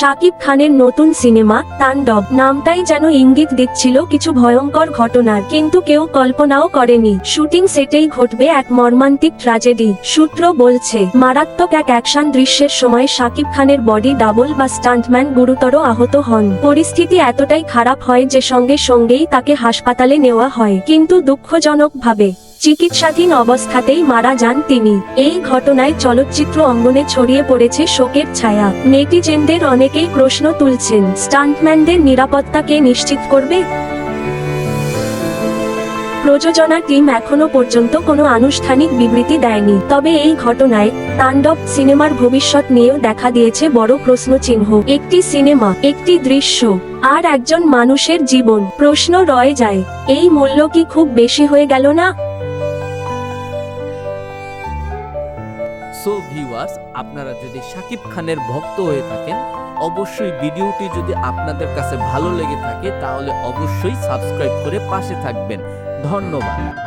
শাকিব খানের নতুন সিনেমা, তাণ্ডব। নামটাই যেন ইঙ্গিত দিচ্ছিল কিছু ভয়ঙ্কর ঘটনার। কিন্তু কেউ কল্পনাও করেনি। শুটিং সেটেই ঘটবে এক মর্মান্তিক ট্র্যাজেডি। সূত্র বলছে, মারাত্মক এক অ্যাকশন দৃশ্যের সময় শাকিব খানের বডি ডাবল বা স্টান্টম্যান গুরুতর আহত হন। পরিস্থিতি এতটাই খারাপ হয় যে সঙ্গে সঙ্গেই তাকে হাসপাতালে নেওয়া হয়। কিন্তু দুঃখজনকভাবে চিকিৎসাধীন অবস্থাতেই মারা যান তিনি। এই ঘটনায় চলচ্চিত্র অঙ্গনে ছড়িয়ে পড়েছে শোকের ছায়া। নেটিজেনদের অনেকেই প্রশ্ন তুলছেন, স্টান্টম্যানদের নিরাপত্তা কে নিশ্চিত করবে? প্রযোজনা টিম এখনও পর্যন্ত কোনো আনুষ্ঠানিক বিবৃতি দেয়নি। তবে এই ঘটনায় তাণ্ডব সিনেমার ভবিষ্যৎ নিয়েও দেখা দিয়েছে বড় প্রশ্নচিহ্ন। একটি সিনেমা, একটি দৃশ্য, আর একজন মানুষের জীবন। প্রশ্ন রয়ে যায়, এই মূল্য কি খুব বেশি হয়ে গেল না? সো ভিউয়ার্স আপনারা যদি সাকিব খানের ভক্ত হয়ে থাকেন, অবশ্যই ভিডিওটি যদি আপনাদের কাছে ভালো লেগে থাকে, তাহলে অবশ্যই সাবস্ক্রাইব করে পাশে থাকবেন। ধন্যবাদ।